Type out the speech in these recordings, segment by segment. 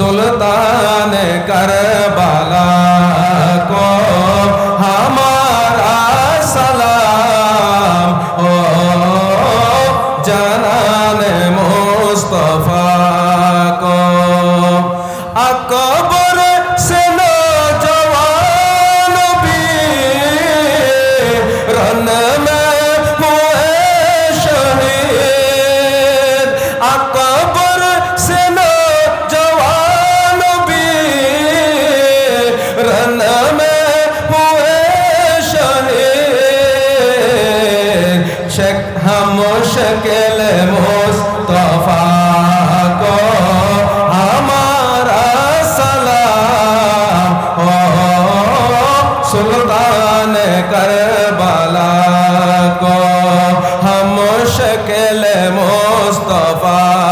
सुल्तान Karbala को हमारा सलाम ओ जनान मुस्तफा को अकबर से नौजवान মুশকিল মুস্তফা কো হামারা সালাম ও সুলতান করবালা কো হাম মুশকিল মুস্তফা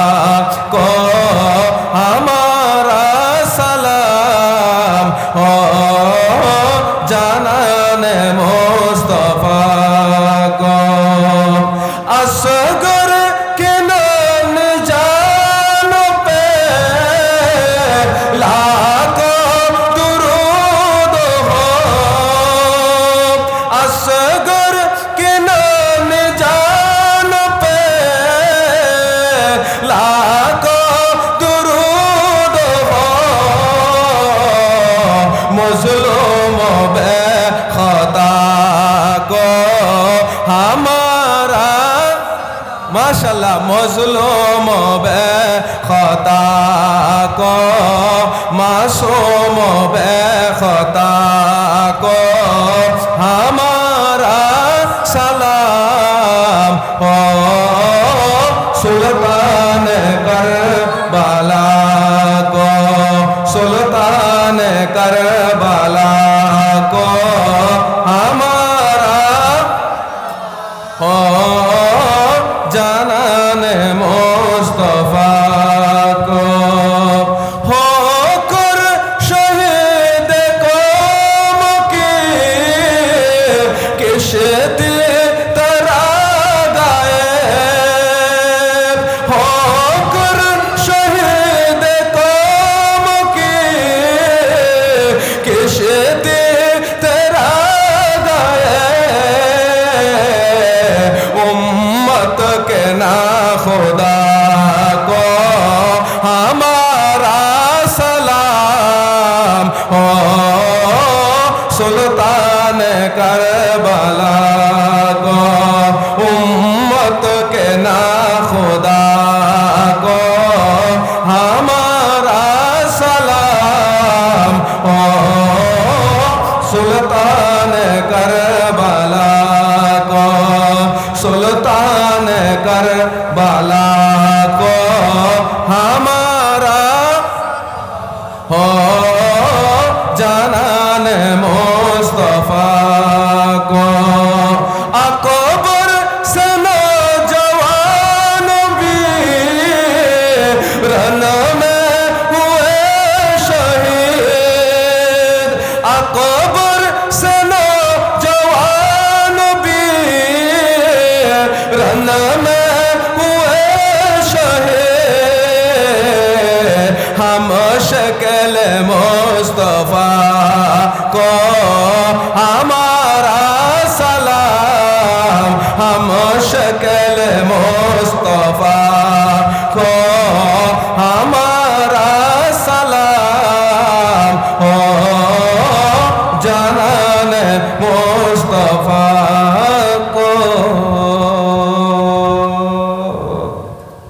মজলুম বে খতা ترا گائے ہو کر شہید کی کش ترا گائے امت کے نا کو ہمارا سلام ہو سلطان کربلا না খোদা গো হামারা সালাম। ও সুলতান করবালা গো সুলতান করবালা গো হামারা اکبر سنا جوان بھی میں ہوئے شہ ہم شکل مصطفیٰ کو more.